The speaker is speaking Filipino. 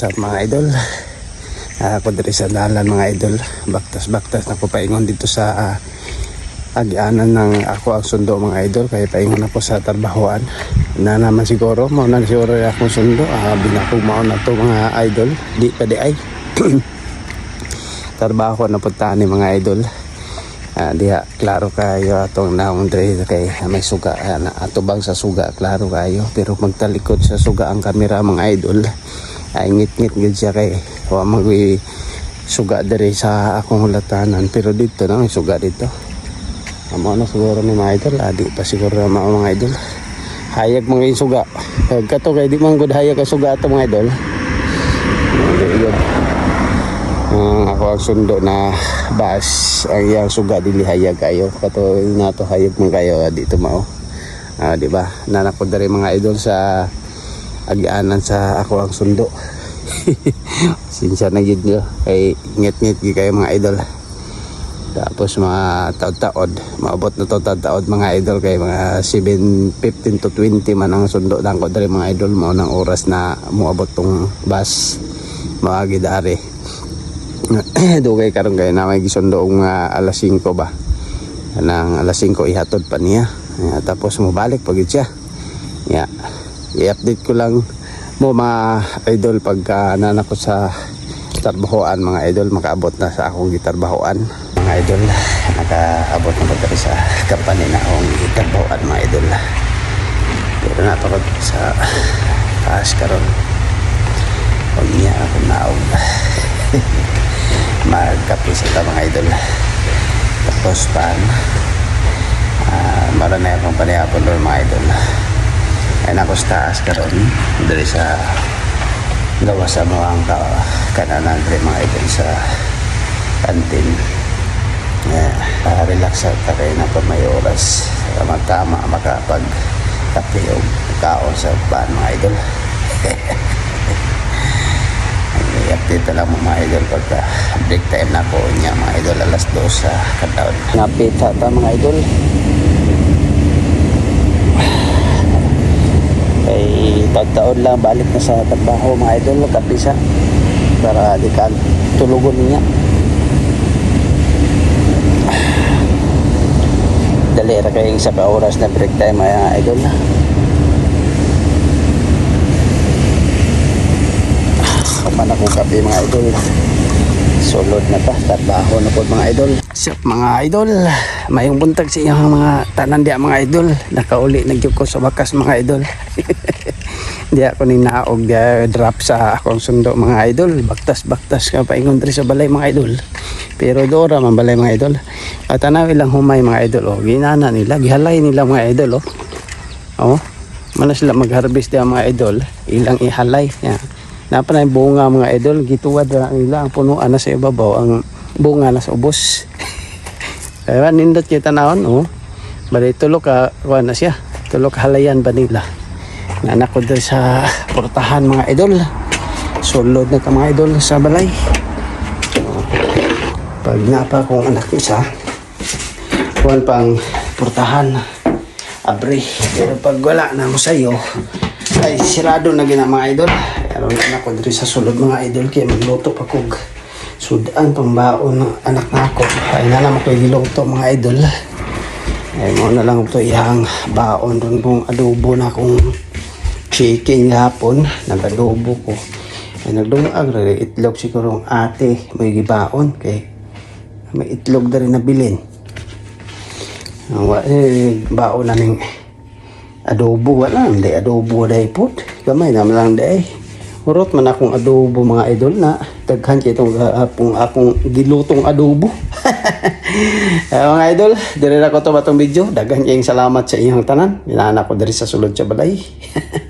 Sa mga idol, ako diri sa dalan mga idol, baktas-baktas na ko paingon dito sa ah, agianan ng ako ang sundo mga idol, kaya paingon ako sa tarbahoan. Na naman siguro, mo na siguro akong sundo, ah, binakog mao na to mga idol, di pa di ay. Tarbaho na punta ni mga idol. Ah, diha klaro kayo atong naong dre kay may suga ah, na atubang sa suga klaro kayo pero magtalikod sa suga ang kamera mga idol ay ngit-ngit gid siya kay wa magwi suga dere sa akong hulatanan. Pero dito na may suga dito. Amo na siguro ni mga idol adi pa siguro na mga, mga idol. Hayag mga suga. Kag kato kay di man gud hayag ka suga ato mga idol. Hindi, yun. ang ako ang sundo na bus ang iyang suga dili hayag kayo. Kato nato hayag man kayo dito mao. Ah, di ba? Nanak ko diri mga idol sa agianan sa ako ang sundo. Sinsya na gid nyo. Kay ngit-ngit gid kayo mga idol. Tapos mga taod-taod. Maabot na to taod mga idol. Kay mga 7.15 to 20 man ang sundo. Lang ko diri mga idol mao nang oras na moabot tong bus. Mga gidari dugay karon kay na may gisundo og mga alas 5 ba? Nang alas 5 ihatod pa niya. Ya, tapos mo balik pagid siya. Ya i-update ko lang mo mga idol pagka nanak ko sa tarbahoan mga idol makaabot na sa akong gitarbahoan. Mga idol nakaabot na pagka sa company na akong gitarbahoan mga idol. Pero napakot sa taas karon. Huwag niya ako naog magkape sa ta mga idol. Tapos pan uh, mara na akong panihapon doon mga idol ay nako sa taas karon dari sa gawa sa mga ka, kananan diri mga idol sa kantin yeah, uh, relax sa takay na pa may oras. Tama tama makapag kape o kaon sa pan mga idol. I-update na lang mga idol pagka break time na po niya mga idol alas 2 sa kataon. Napit sa ta mga idol ay tagtaon lang balik na sa trabaho mga idol kapisa para di ka tulugon niya. Dali ra kay isa ka oras na break time mga idol. Kapan ako kape mga idol sulod na pa trabaho na po mga idol. Sup mga idol. Mayong buntag sa iyang mga tanan diya mga idol. Nakauli nagyug ko sa bakas mga idol. Di ako ni naog drop sa akong sundo mga idol. Baktas baktas ka paingon diri sa balay mga idol. Pero dora man balay mga idol. At tanaw ilang humay mga idol. Oh ginana nila gihalay nila mga idol oh. Oh mana sila mag-harvest dia mga idol. Ilang ihalay yeah. Napa na yung bunga mga idol, gituwad na nila ang punuan na sa ibabaw, ang bunga na sa ubos. Kaya nindot kita naon, oh. Bali tulok ka, kuha na siya. Tulok halayan ba nila. Nanak ko sa portahan mga idol. Sulod na ka mga idol sa balay. Oh. Pag napa kong anak isa, kuha pang portahan. Abre. Pero pag wala na mo sa'yo, ay sirado na gina mga idol. Pero na ako diri sa sulod mga idol kaya magluto pa kog sudan pambaon ng anak na ako. Ay na naman ko giluto mga idol. Ay mo na lang ito ihang baon doon kung adobo na kung chicken hapon. Nag-adobo ko. Ay nagdungag rin itlog siguro ate may gibaon kay may itlog na rin na bilin. Ang eh, baon na ning adobo wala. Hindi adobo dai put. Gamay naman lang dai urot man akong adobo mga idol na daghan kay itong akong, akong gilutong adobo. Eh, mga idol dire na ko to batong video? Daghan kayong salamat sa inyong tanan. Minana ko diri sa sulod sa balay